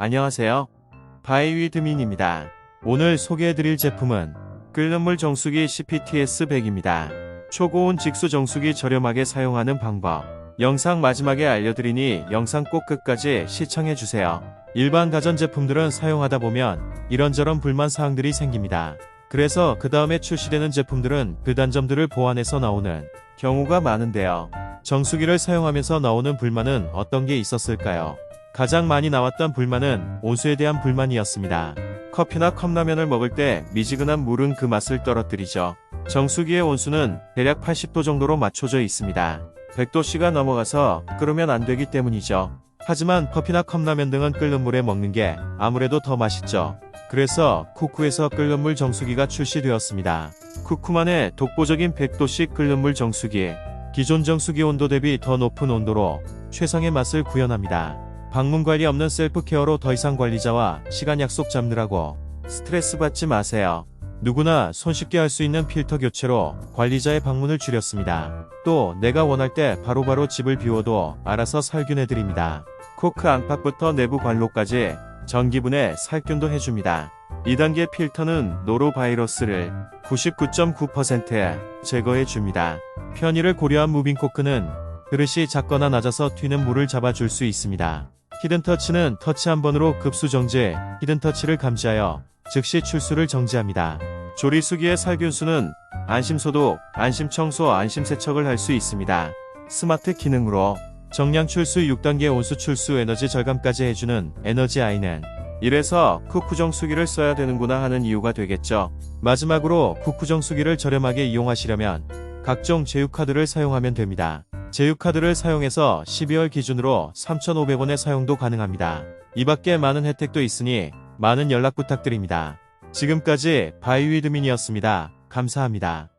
안녕하세요. 바이위드민입니다. 오늘 소개해드릴 제품은 끓는 물 정수기 CPTS100입니다. 초고온 직수 정수기 저렴하게 사용하는 방법. 영상 마지막에 알려드리니 영상 꼭 끝까지 시청해주세요. 일반 가전제품들은 사용하다 보면 이런저런 불만 사항들이 생깁니다. 그래서 그 다음에 출시되는 제품들은 그 단점들을 보완해서 나오는 경우가 많은데요. 정수기를 사용하면서 나오는 불만은 어떤 게 있었을까요? 가장 많이 나왔던 불만은 온수에 대한 불만이었습니다. 커피나 컵라면을 먹을 때 미지근한 물은 그 맛을 떨어뜨리죠. 정수기의 온수는 대략 80도 정도로 맞춰져 있습니다. 100도씨가 넘어가서 끓으면 안 되기 때문이죠. 하지만 커피나 컵라면 등은 끓는 물에 먹는 게 아무래도 더 맛있죠. 그래서 쿠쿠에서 끓는 물 정수기가 출시되었습니다. 쿠쿠만의 독보적인 100도씨 끓는 물 정수기. 기존 정수기 온도 대비 더 높은 온도로 최상의 맛을 구현합니다. 방문 관리 없는 셀프 케어로 더 이상 관리자와 시간 약속 잡느라고 스트레스 받지 마세요. 누구나 손쉽게 할 수 있는 필터 교체로 관리자의 방문을 줄였습니다. 또 내가 원할 때 바로바로 집을 비워도 알아서 살균해드립니다. 코크 안팎부터 내부 관로까지 전기분해 살균도 해줍니다. 2단계 필터는 노로바이러스를 99.9% 제거해줍니다. 편의를 고려한 무빙코크는 그릇이 작거나 낮아서 튀는 물을 잡아줄 수 있습니다. 히든터치는 터치 한 번으로 급수 정지, 히든터치를 감지하여 즉시 출수를 정지합니다. 조리수기의 살균수는 안심소독, 안심청소, 안심세척을 할 수 있습니다. 스마트 기능으로 정량 출수 6단계 온수 출수 에너지 절감까지 해주는 에너지 아이는 이래서 쿠쿠정수기를 써야 되는구나 하는 이유가 되겠죠. 마지막으로 쿠쿠정수기를 저렴하게 이용하시려면 각종 제휴카드를 사용하면 됩니다. 제휴카드를 사용해서 12월 기준으로 3,500원의 사용도 가능합니다. 이 밖에 많은 혜택도 있으니 많은 연락 부탁드립니다. 지금까지 바이위드민이었습니다. 감사합니다.